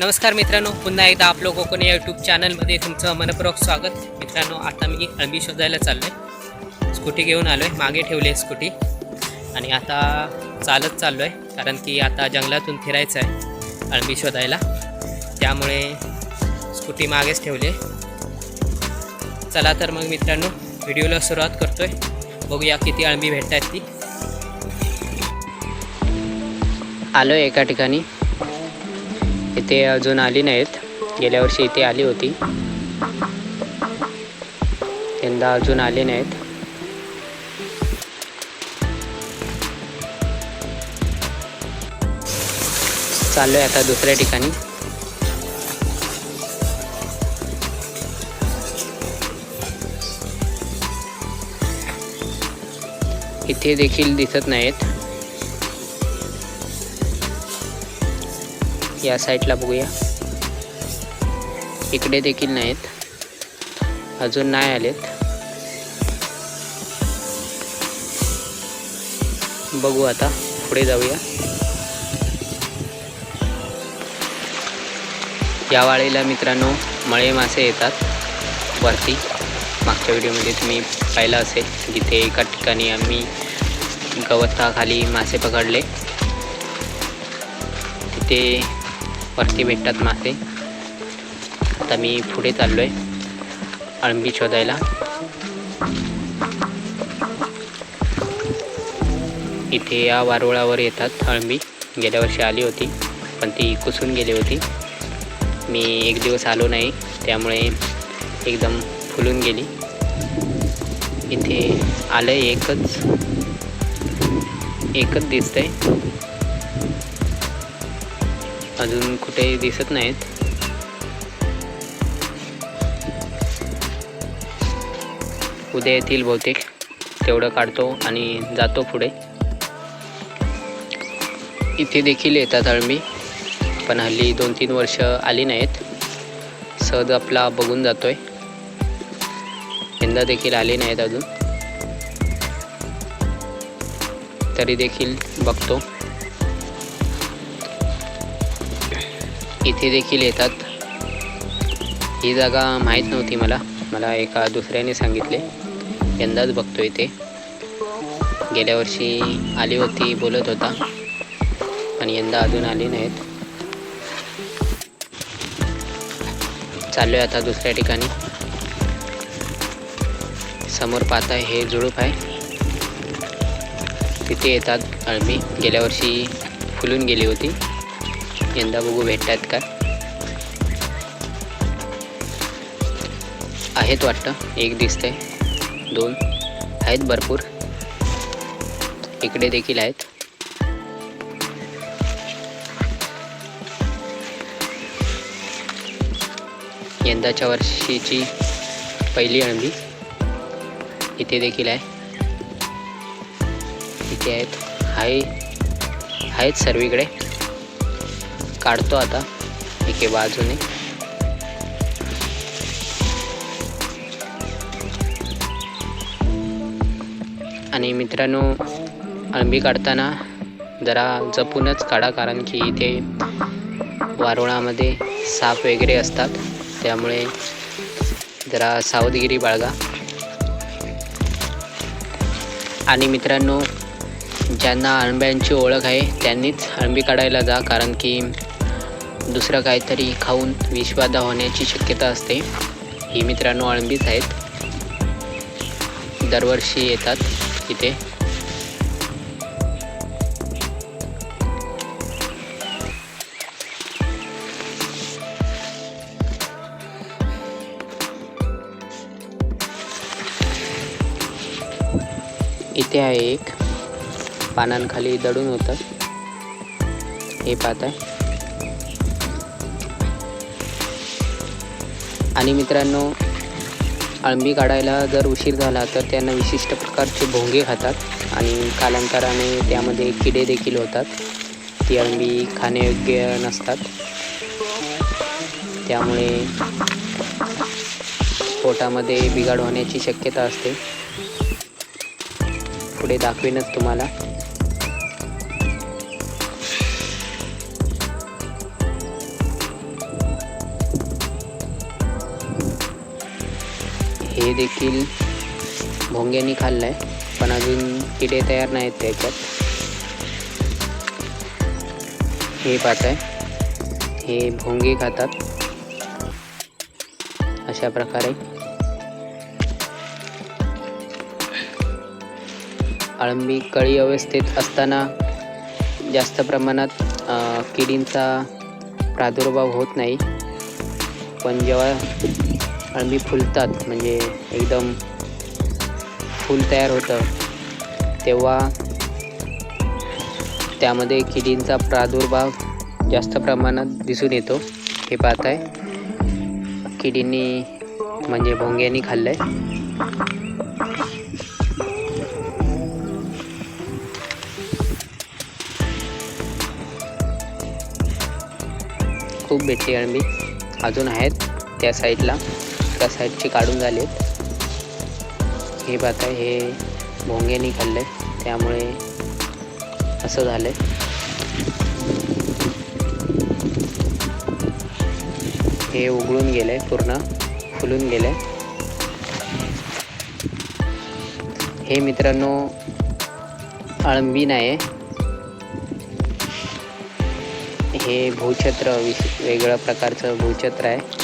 नमस्कार मित्रांनो पुन्हा एकदा आपलं कोकण या यूट्यूब चॅनलमध्ये तुमचं मनपूर्वक स्वागत. मित्रांनो आता मी अंबी शोधायला चाललो आहे स्कूटी घेऊन आलो आहे मागे ठेवली आहे स्कूटी आणि आता चालत चाललो आहे कारण की आता जंगलातून फिरायचं आहे अळबी शोधायला. त्यामुळे स्कूटी मागेच ठेवली आहे. चला तर मग मित्रांनो व्हिडिओला सुरुवात करतो आहे बघूया किती अळबी भेटत आहेत ती. आलो आहे एका ठिकाणी. इथे अजून आली नाहीत. गेल्या वर्षी इथे आली होती. यंदा अजून आले नाहीत. चाललोय आता दुसऱ्या ठिकाणी. इथे देखील दिसत नाहीत. या साईडला बघूया. इकडे देखील नाहीत. अजून नाही आलेत. बघू आता पुढे जाऊया. या वाळीला मित्रांनो मळे मासे येतात. वरती. मागच्या व्हिडिओमध्ये तुम्ही पाहिलं असेल जिथे एका ठिकाणी आम्ही गवताखाली मासे पकडले. तिथे वरती भेटतात मासे. आता मी पुढे चाललो आहे अळंबी शोधायला. इथे या वारुळावर येतात अळंबी गेल्या वर्षी आली होती पण ती कुसून गेली होती. मी एक दिवस आलो नाही त्यामुळे एकदम फुलून गेली. इथे आलं एकच एकच दिसतंय. अजून कुठे दिसत नाहीत. उद्या येतील बहुतेक. तेवढं काढतो आणि जातो पुढे. इथे देखील येतात अळमी पण हल्ली दोन तीन वर्ष आली नाहीत. सहज आपला बघून जातोय. यंदा देखील आले नाहीत अजून. तरी देखील बघतो. इथे देखील येतात. ही जागा माहीत नव्हती मला. मला एका दुसऱ्याने सांगितले. यंदाच बघतो इथे गेल्या वर्षी आली होती बोलत होता. आणि यंदा अजून आली नाहीत. चाललो आहे आता दुसऱ्या ठिकाणी. समोर पाहताय हे झुडूप आहे. तिथे येतात. अळमी गेल्या वर्षी फुलून गेली होती. यंदा बघू भेटतात का? आहेत वाटतं. एक दिसतंय. दोन. आहेत भरपूर. इकडे देखील आहेत. यंदाच्या वर्षीची पहिली अंडी इथे देखील आहे. इथे आहेत. आहे आहेत सर्वीकडे. काढतो आता. एके बाजूने. आणि मित्रांनो आंबी काढताना जरा जपूनच काढा कारण की इथे वारुळामध्ये साप वगैरे असतात. त्यामुळे जरा सावधगिरी बाळगा. आणि मित्रांनो ज्यांना आंब्यांची ओळख आहे त्यांनीच आंबी काढायला जा कारण की दुसरं काहीतरी खाऊन विषबाधा होण्याची शक्यता असते. ही मित्रांनो अळंबीच आहेत. दरवर्षी येतात इथे. इथे आहे एक. पानांखाली दडून होतं. हे पाहत आहे आणि मित्रांनो अळंबी काढायला जर उशीर झाला तर त्यांना विशिष्ट प्रकारचे भोंगे खातात आणि कालांतराने त्यामध्ये किडे देखील होतात. ती अळंबी खाण्यायोग्य नसतात. त्यामुळे पोटामध्ये बिघाड होण्याची शक्यता असते. पुढे दाखवेनच तुम्हाला. हे देखील भोंग्यांनी खाल्लं आहे पण अजून किडे तयार नाहीत त्याच्यात. हे पाहत आहे हे भोंगे खातात. अशा प्रकारे. अळंबी कळी अवस्थेत असताना जास्त प्रमाणात किडींचा प्रादुर्भाव होत नाही. पण जेव्हा अळमी फुलतात. म्हणजे एकदम फूल तयार होतं. तेव्हा त्यामध्ये किडींचा प्रादुर्भाव जास्त प्रमाणात दिसून येतो. हे पाहत आहे किडींनी म्हणजे भोंग्यांनी खाल्लं आहे खूप भेटली अळमी अजून आहेत त्या साईडला. एका साईडची काढून झालेत हे पाहत आहे हे भोंगेनी खाल्ले त्यामुळे असं झालं हे उघडून गेले पूर्ण फुलून गेले हे मित्रांनो अळंबी नाही आहे. हे भूछत्र विश वेगळ्या प्रकारचं भूछत्र आहे.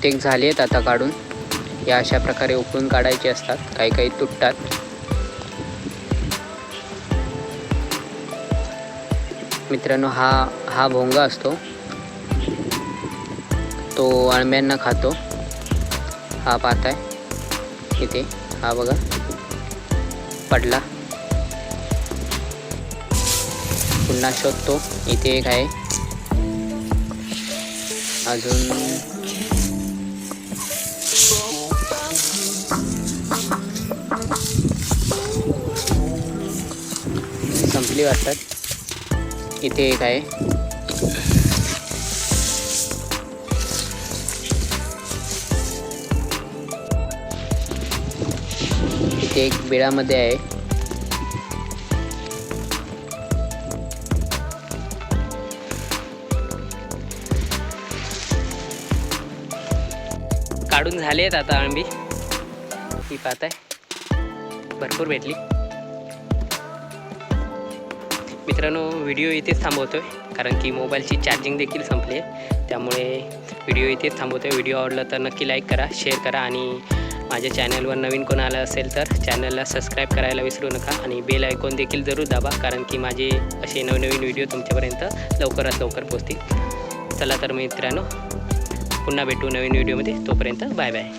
बहुतेक झाले आहेत आता काढून. या अशा प्रकारे उकळून काढायचे असतात. काही काही तुटतात. मित्रांनो हा हा भोंगा असतो. तो अळम्यांना खातो. हा पाहताय इथे. हा बघा. पडला. पुन्हा शोधतो. इथे एक आहे. अजून संपली वाटतात. इथे एक आहे. इथे एक बिळामध्ये आहे. काढून झाले आहेत आता आंबी ही पाहत आहे भरपूर भेटली. मित्रांनो व्हिडिओ इथेच थांबवतो आहे कारण की मोबाईलची चार्जिंग देखील संपली आहे. त्यामुळे व्हिडिओ इथेच थांबवतोय. व्हिडिओ आवडला तर नक्की लाईक करा शेअर करा आणि माझ्या चॅनलवर नवीन कोण आलं असेल तर चॅनलला सबस्क्राईब करायला विसरू नका आणि बेल आयकॉन देखील जरूर दाबा कारण की माझे असे नवनवीन व्हिडिओ तुमच्यापर्यंत लवकरात लवकर पोचतील चला तर मित्रांनो पुन्हा भेटू नवीन व्हिडिओमध्ये. तोपर्यंत बाय बाय.